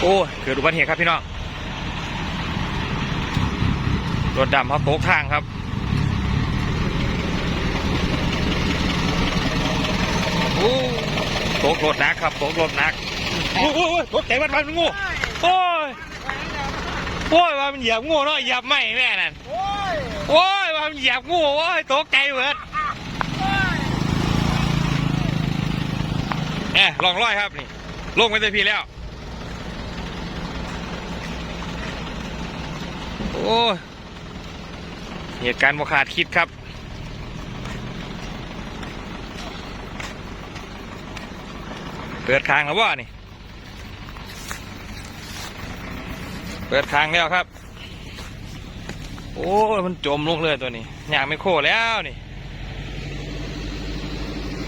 โอ้เกิดอุบัติเหตุครับพี่น้องรถดำเขาตกทางครับโอ้ตกรถหนักครับตกรถหนักโอ้ยโอ้ยโอ้ยรถแต่มันมันงูโอ้ยโอ้ยว่ามันเหยียบงูเนาะเหยียบไม่แม่นั่นโอ้ยโอ้ยว่ามันเหยียบงูโอ้ยตกใจเบิดแหมลองร้อยครับนี่ลงไปได้พี่แล้ว โอ้ยเหตุการณ์บ่ขาดคิดครับ เปิดทางแล้วว่านี่ เปิดทางแล้วครับ โอ้ยมันจมลงเลยตัวนี้อยากไม่โคแล้วนี่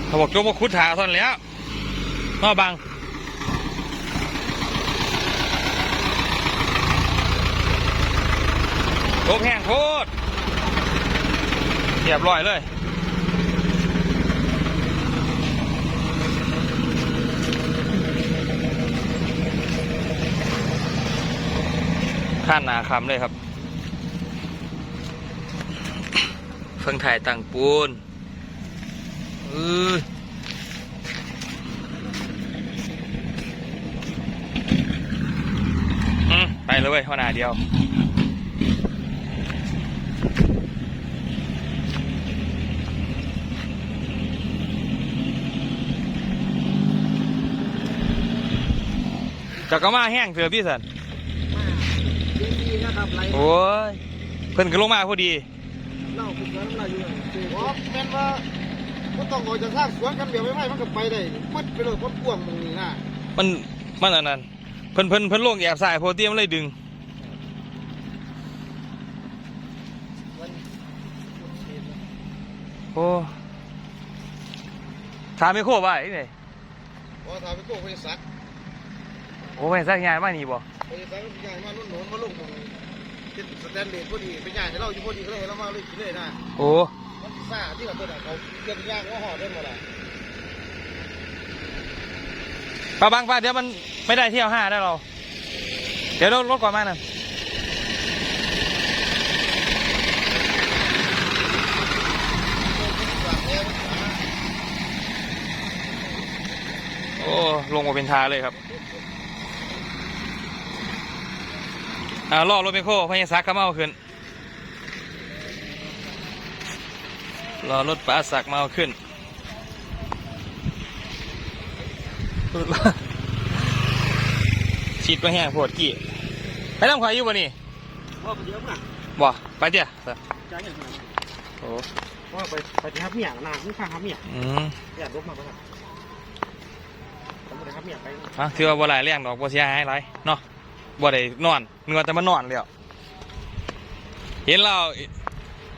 เขาบอกจมมาคุดหาท่อนแล้วนอบัง ตกแห้งโคตรเรียบร้อยเลยข้านนาคำเลยครับ เพิ่งถ่ายตังปูนเอออืมไปเลยเว้ยหัวหน้าเดียว จะก็มาแห้งเถื่อพี่สันดีๆนะครับไรโอ้ยเพิ่นก็ลงมาพอดี เล่าคุณน้ำลายอยู่อ๋อแม่นว่าก็ต้องออกจากทางสวนกันเดี๋ยวไม่ไหวมันก็ไปได้มัดไปเลยพ้นกวางมึงนี่นะมันมันอันนั้นเพิ่นเพิ่นเพิ่นลงแอบสายโพเตียมเลยดึงโอ้ถามไม่โคว่าไอ้นี่พอถามไปโก้ไปซัก โอ้ไม่สักงานมานี่บ่ไปซักก็ไปย่างมาลุ่นหนุนมาลงมึงเป็นสแตนเลสพอดีไปย่างให้เราอยู่พอดีก็เลยเรามาเลยกินเลยนะโอ้มันซ่าที่แบบเพื่อนเขาเกินย่างว่าห่อได้หมดอะปาบังป้าเดี๋ยวมันไม่ได้เที่ยวห้าได้เรา เดี๋ยวรถรถก่อนมานั่นโอ้ ลงมาเป็นทาเลยครับ อ่ารอรถเมคโครพญาซักก็มาเอาขึ้นรอรถป้าสักมาเอาขึ้นฉีดมาแห้งโพดกี่ไปน้ำข่อยอยู่บ่นี่ว่าไปเยอะมากบ่ไปเจ้ะจ้างอย่างนั้นโอ้ว่าไปไปที่ฮับเมียนะข้างฮับเมียอืมอยากรบมากกว่าผมเลยฮับเมียไปอะถือว่าบ่หลายเรื่องดอกบ่เสียหายหลายเนาะ บ่ได้นอนนึกว่าแต่มานอนแล้วเห็นเรา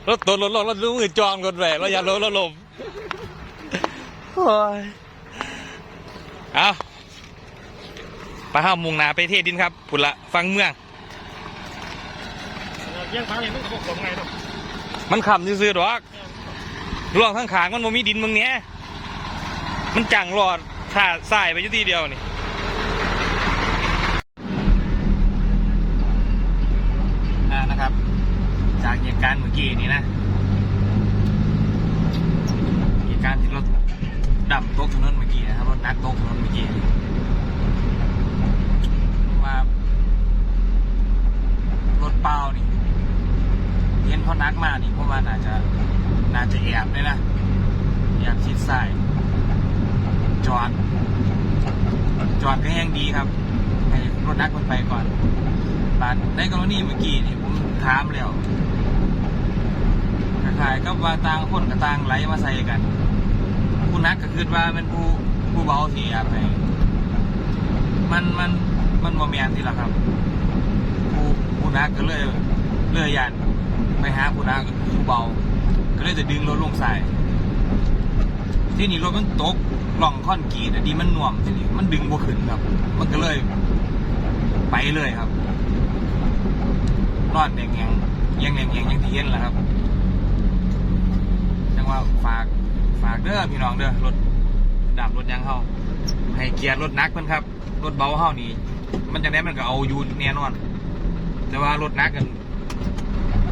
รถตัวรถรถรถมือจองรถแหวกเราอย่ารถรถลมโอ้ยเอาไปห้ามุงหนาไปเทศดินครับผุนละฟังเมืองเยี่ยงฟ้าเนี่ยมันก็บอกผมไงเนาะมันขำซื่อๆดอกร่องข้างขางๆมันบ่มีดินมึงเนี้ยมันจังหลอดถ่าสายไปอยู่ทีเดียวนี่อ่า นะครับ จากเหตุการณ์เมื่อกี้นี้นะเหตุการณ์ที่รถดับตกถนนเมื่อกี้นะครับรถนักตกถนนเมื่อกี้ว่ารถเปล่านี่เห็นเขานักมานี่เพราะว่าน่าจะน่าจะแอบเลยนะแอบชิดซ้ายจอดจอดก็ยังดีครับ รถนักมันไปก่อนบาดในกรณีเมื่อกี้นี่ผมถามแล้วคล้ายๆกับว่าต่างคนกับต่างไหลมาใส่กัน ผู้นักก็คือว่าเป็นผู้ผู้เบาเสียไปมันมันมันโมเมนที่ละครับ ผู้ผู้นักก็เลยเลื่อยยันไปหาผู้นักก็คือผู้เบา ก็เลยจะดึงรถลงใส่ที่นี่รถมันตกล่องค่อนกีดอะดีมันหน่วมที่นี่มันดึงบ่ขึ้นครับ มันก็เลย ไปเลยครับนอนแดงแงงยังแดงแงงยังที่เห็นแหละครับจังว่าฝากฝากเด้อพี่น้องเด้อรถดาบรถยางเข้าให้เกียรติรถนักเพิ่นครับ รถเบาเฮานี่มันจังไดมันก็เอาอยู่แน่นอน แต่ว่ารถนักกัน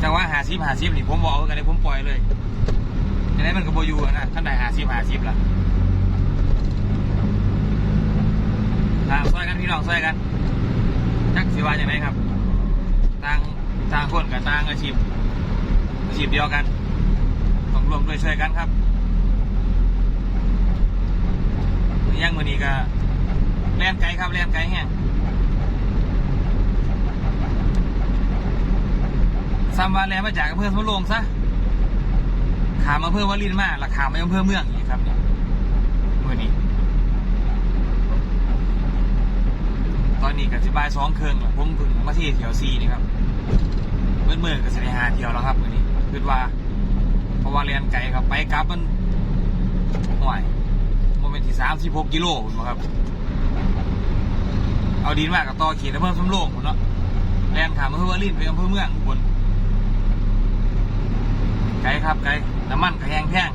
จังว่าหาซิบหาซิบนี่ผมบอกกันเลยผมปล่อยเลยจังไดมันก็บอยู่นะท่านใดหาซิบหาซิบล่ะทาซอยกันพี่น้องซอยกัน จักสิว่างไดครับต่างต่างคนกับต่างอาชีพอาชีพเดียวกัน ต้องร่วมด้วยช่วยกันครับย่างมือนี้ก็แล่นไกลครับแล่นไกลแห้งซ้ำว่าแล่นมาจากอำเภอสมโรงซะขามอำเภอวารินมาและขามไปอำเภอเมืองอีกครับเนี่ยมือนี้ ตอ นนี้ก็สิบายสองเครื่องผมเพิ่งมาที่แถวซีนี่ครับเมื่อเมื่อก็สิได้หาเที่ยวแล้วครับมือนี้คิดว่า เพราะว่าเรียนไกลครับไปกลับมันห่วยโมเมนต์ที่สามสิบหกกิโลคุณครับ เอาดินมากกับต่อขียนอำเภอสำโรงคุณเนาะแลนขามอำเภอวารินไปอำเภอเมืองอุบลไกลครับไกลน้ำมันกระแหงแพง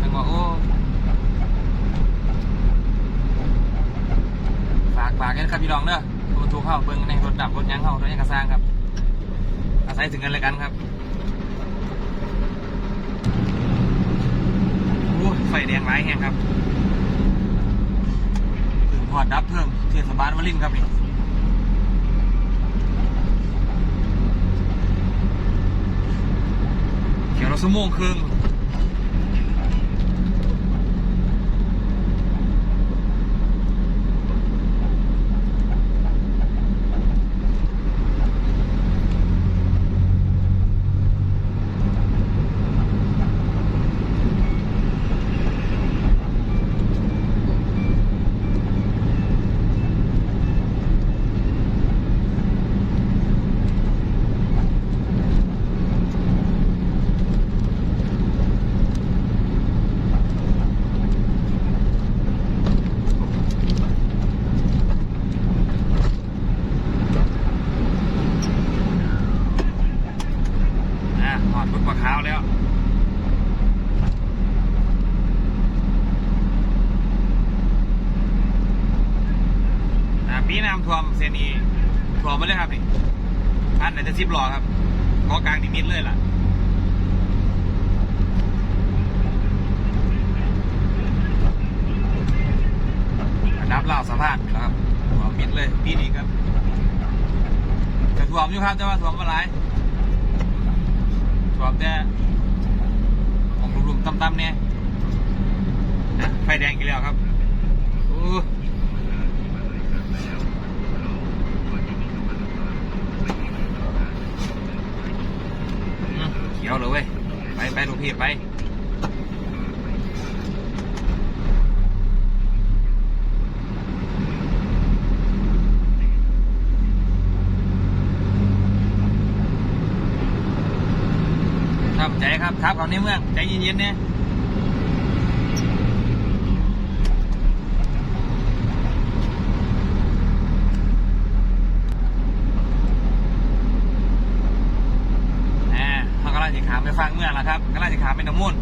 ถึงว่าโอ้ฝากฝากกันครับพี่น้องเด้อรถถูกเข้าเบิ่งในรถดับรถยังเข้ารถยังกระซางครับ อาศัยถึงกันเลยกันครับโอ้ไฟแดงไร้แห้งครับถึงพอดับเพิ่มเทศบาลวลินครับนี่เขียวเราสมงครึ่งอะหอดบึกปลาขาวแล้ว อ่าปีน้ำท่วมเซนีท่วมมาเลยครับนี่พันไหน จะซิบล่อครับเกอกลางดิมิดเลยล่ะนับเล่าสะพานนี่แหละครับท่วมิดเลยปีนี้ครับจะท่วมอยู่ครับแต่ว่าท่วมมาหลายท่วมแต่ของรุมๆต่ำๆเนี่ยไฟแดงอีกแล้วครับอู้อืมเขียวเลยเว้ย ถีบไปครับใจครับครับเขาในเมืองใจเย็นๆเนี่ยอ่าเขากำลังจะขาม ไปฟังเมื่อล้วครับกำลังจะขาไปน้ำมูล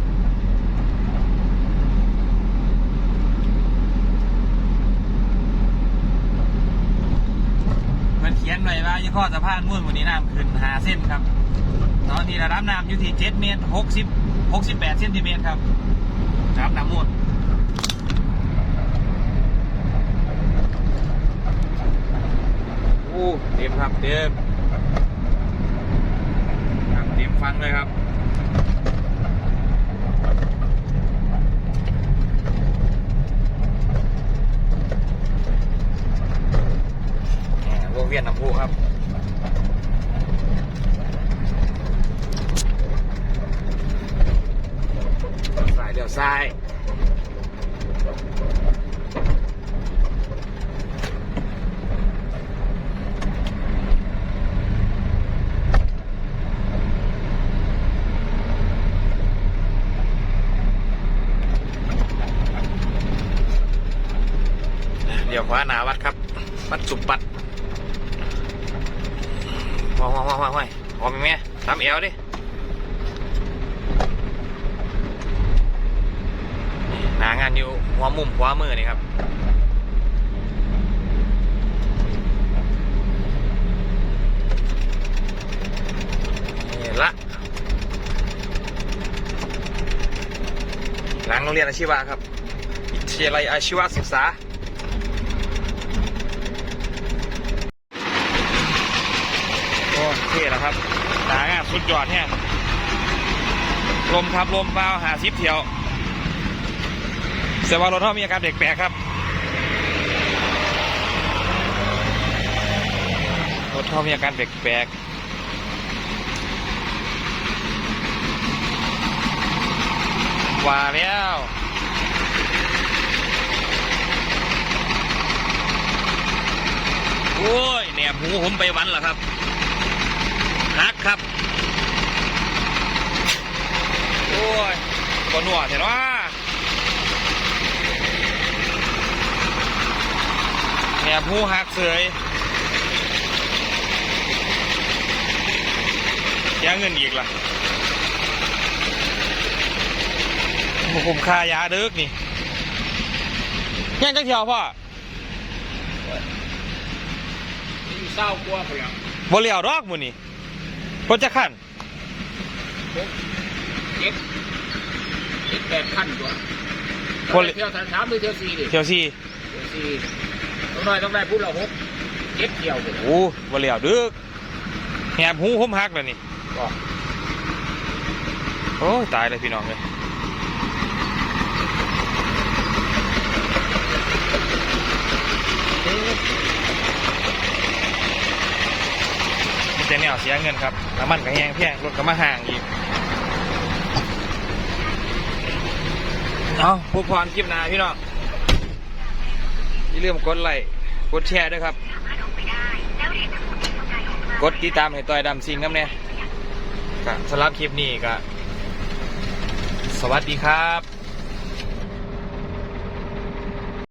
เพิ่นเขียนไว้ว่ายี่ข้อสะพานมุ่นวันนี้น้ำขึ้นหาเส้นครับ ตอนนี้ระดับน้ำอยู่ที่เจ็ดเมตรหกสิบหกสิบแปดเซนติเมตรครับระดับน้ำมูลโอ้เต็มครับเต็มเต็มฟังเลยครับ แหม่วงเวียนน้ำพุครับ เลี้ยวซ้ายเลี้ยวซ้ายเดี๋ยวขวาหนาวัดครับ วัดสุปัดว้าวว้าวว้าวว้าวหอมไหมตามเอวดินนางานอยู่หัวมุมขวมือนี่ครับนี่ละหลังโรงเรียนอาชีวะครับวิทยาลัยอาชีวศึกษา โอ้ เท่แล้วครับหนางานสุดยอดเนี่ยลมครับลมเบาหาซิปเที่ยวเสวารถท่อมีอาการแปลกๆครับรถท่อมีอาการแปลกๆว่าแล้วโอ้ยแหนบหูผมไปวันเหรอครับ ฮักครับ โอ้ยก็หนวดเห็นว่าแหนบหูหักเสยเสียเงินอีกล่ะผมค่ายาเดึกนี่ยังจะเที่ยวพ่ออยู่เศร้ากลัวไปแล้วบ่เลี้ยวดอกมื้อนี้ รถจะขันเจ็ดเจ็ดแปดขั้นตัวคนละเที่ยวสามหรือเที่ยวสี่ดิเที่ยวซี่เที่ยวสี่ต้องน้อยต้องได้พูดเราหกเจ็ดเที่ยวไปโอ้บ่เลี้ยวดึกแหบหูผมหักแล้วนี่ก็โอ้ยตายเลยพี่น้องเลย มันจะแนวเสียเงินครับน้ำมันก็แห้งแพงรถก็มาห่างอีกเอาผู้พรคลิปหนาพี่น้องอย่าลืมกดไลค์กดแชร์ด้วยครับ กดติดตามให้ต่อยดำซิงครับเนี่ยสำหรับคลิปนี้ก็สวัสดีครับ